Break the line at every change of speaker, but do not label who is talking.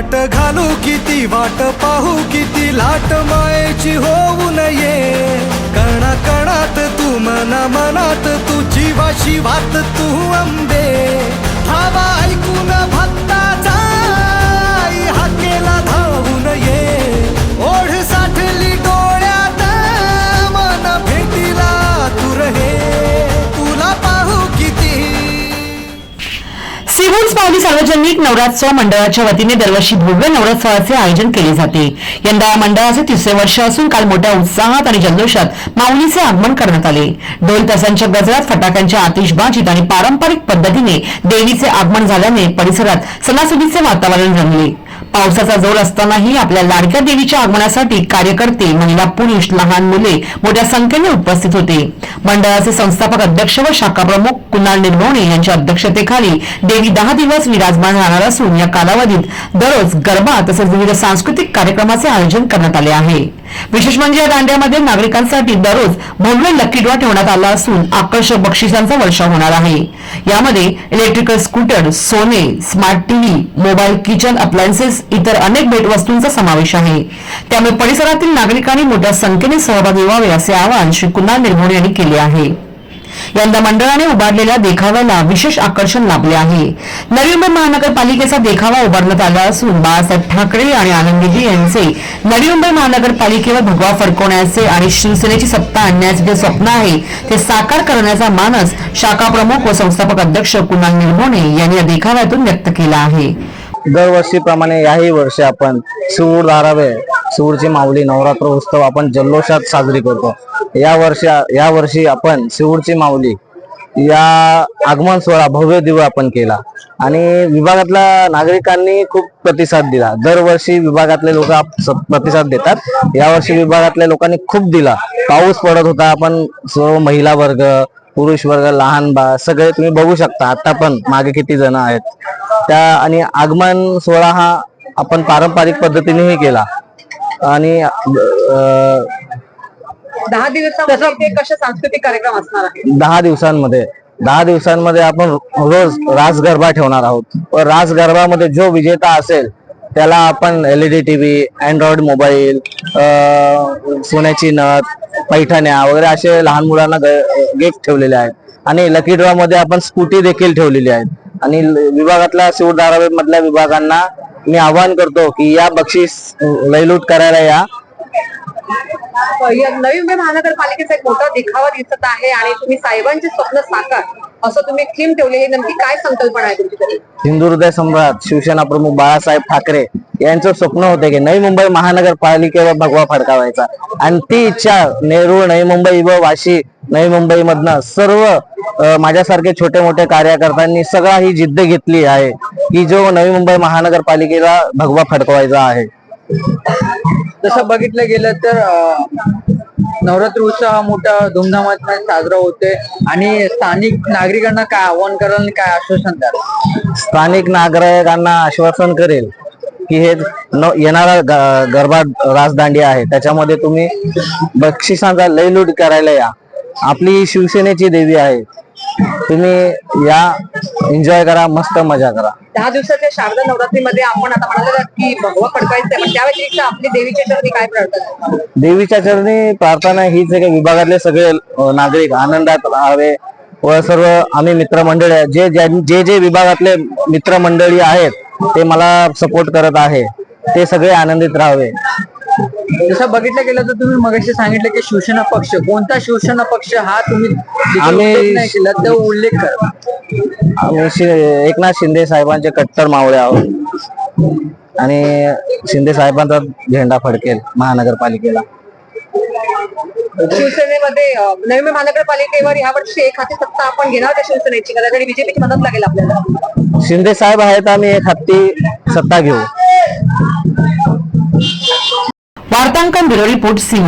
वाट घालू किती वाट पाहू किती लाट मायेची होऊ नये कणा कणात तू मना मनात तू जीवा शिवात तू अंबे धावा ऐकून भत्ता जाई हाकेला धावू नये
सार्वजनिक नवरात्रोत्सव मंडळाच्या वतीने दरवर्षी भव्य नवरात्रोत्सवाचे आयोजन केले जाते यंदा या मंडळाचे तिसरे वर्ष असून काल मोठ्या उत्साहात आणि जल्लोषात माऊलीचे आगमन करण्यात आले ढोल तासांच्या गजरात फटाक्यांच्या आतिषबाजीत आणि पारंपरिक पद्धतीने देवीचे आगमन झाल्याने परिसरात सणासुदीचे वातावरण रंगले पावसाचा जोर असतानाही आपल्या लाडक्या देवीच्या आगमनासाठी कार्यकर्ते महिला पुरुष लहान मुले मोठ्या संख्येने उपस्थित होते मंडळाचे संस्थापक अध्यक्ष व शाखा प्रमुख कुणाल निर्मोणे यांच्या अध्यक्षतेखाली देवी दहा दिवस विराजमान राहणार असून या कालावधीत दररोज गरबा तसंच विविध सांस्कृतिक कार्यक्रमाचे आयोजन करण्यात आले आहे विशेष म्हणजे या दांड्यामध्ये नागरिकांसाठी दररोज भव्य लकी ड्रॉ ठेवण्यात आला असून आकर्षक बक्षिसांचा वर्षाव होणार आहे यामध्ये इलेक्ट्रिकल स्कूटर सोने smart TV mobile kitchen appliances तसेच इतर अनेक भेटवस्तूंचा समावेश आहे त्यामुळे परिसरातील नागरिकांनी मोठ्या संख्येने सहभागी व्हावे असे आवाहन श्री कुणाल निर्मोणे यांनी केले आहे यंदा मंडळाने उभारलेल्या देखाव्याला विशेष आकर्षण लाभले आहे नवी मुंबई महानगरपालिकेचा देखावा उभारण्यात आला असून बाळासाहेब ठाकरे आणि आनंदीजी यांचे नवी मुंबई महानगरपालिकेवर भगवा फडकवण्याचे आणि शिवसेनेची सत्ता आणण्याचे जे स्वप्न आहे ते साकार करण्याचा मानस शाखा प्रमुख व संस्थापक अध्यक्ष कुणाल निर्मोणे यांनी या देखाव्यातून व्यक्त केला आहे
दरवर्षीप्रमाणे याही वर्षी आपण सूर धारावे सूरची माऊली नवरात्र उत्सव आपण जल्लोषात साजरी करतो या वर्षी या वर्षी आपण शिवूरची माऊली या आगमन सोहळा भव्य दिव्य आपण केला आणि विभागातल्या नागरिकांनी खूप प्रतिसाद दिला दरवर्षी विभागातले लोक प्रतिसाद देतात यावर्षी विभागातल्या लोकांनी खूप दिला पाऊस पडत होता आपण सर्व महिला वर्ग पुरुष वर्ग लहान बा सगळे तुम्ही बघू शकता आता पण मागे किती जण आहेत त्या आणि आगमन सोहळा हा आपण पारंपरिक पद्धतीनेही केला आणि
दहा दिवसांमध्ये कशा सांस्कृतिक कार्यक्रम असणार आहे
दहा दिवसांमध्ये दहा दिवसांमध्ये आपण रोज रासगरबा गरबा ठेवणार आहोत राज गरबामध्ये जो विजेता असेल त्याला आपण L E D T V android mobile सोन्याची नथ पैठण्या वगैरे असे लहान मुलांना गिफ्ट ठेवलेले आहेत आणि लकी ड्रॉ मध्ये आपण स्कूटी देखील ठेवलेली आहेत आणि विभागातल्या शिवधारावे मधल्या विभागांना मी आवाहन करतो की या बक्षीस लयलूट करायला या
नवी मुंबई महानगरपालिकेचा एक मोठा दिखावा दिसत आहे आणि तुम्ही साहेबांचे स्वप्न साकार असं तुम्ही थीम ठेवली नक्की काय संकल्पना आहे तुमची
हृदय सम्राट शिवसेना प्रमुख बाळासाहेब ठाकरे यांचं स्वप्न होते की नवी मुंबई महानगरपालिकेवर भगवा फडकावायचा आणि ती इच्छा नेहरू नवी मुंबई व वाशी नवी मुंबई मधनं सर्व माझ्यासारखे छोटे मोठे कार्यकर्त्यांनी सगळा ही जिद्द घेतली आहे की जो नवी मुंबई महानगरपालिकेला भगवा फडकवायचा आहे
तसं बघितलं गेलं तर नवरात्र उत्सव हा मोठा धुमधामात साजरा होते आणि स्थानिक नागरिकांना काय आव्हान करेल काय आश्वासन द्याल
स्थानिक नागरिकांना आश्वासन करेल की हे न- येणारा गरबा राजदांडी आहे त्याच्यामध्ये तुम्ही बक्षिसांचा लयलूट करायला या आपली शिवसेनेची देवी आहे तुम्ही या एन्जॉय करा मस्त मजा करा
दहा दिवसाच्या शारदा नवरात्रीमध्ये आपण आता म्हणाला की भगवा फडकायचं पण त्या व्यतिरिक्त आपली देवीच्या चरणी काय प्रार्थना
देवीच्या चरणी प्रार्थना हीच जे विभागातले सगळे नागरिक आनंदात राहावे व सर्व आम्ही मित्रमंडळी आहे, जे जे जे विभागातले मित्रमंडळी आहेत ते मला सपोर्ट करत आहे ते सगळे आनंदित राहावे
जसं बघितलं गेलं तर तुम्ही मगाशी सांगितलं की शिवसेना पक्ष कोणता शिवसेना पक्ष हा तुम्ही आम्ही- उल्लेख केला तो उल्लेख करा
आम्ही एकनाथ शिंदे साहेबांचे कट्टर मावळे आहोत आणि शिंदे साहेबांचा झेंडा फडकेल महानगरपालिकेला
शिवसेनेमध्ये नेहमी नवी महानगर पालिकेवर यावर्षी एक हाती सत्ता आपण घेणार का शिवसेनेची कदाचित बीजेपीची मदत लागेल आपल्याला
शिंदे साहेब आहेत आम्ही एक हत्ती सत्ता घेऊ વાર્તાંકન બ્યુરો રિપોર્ટ સી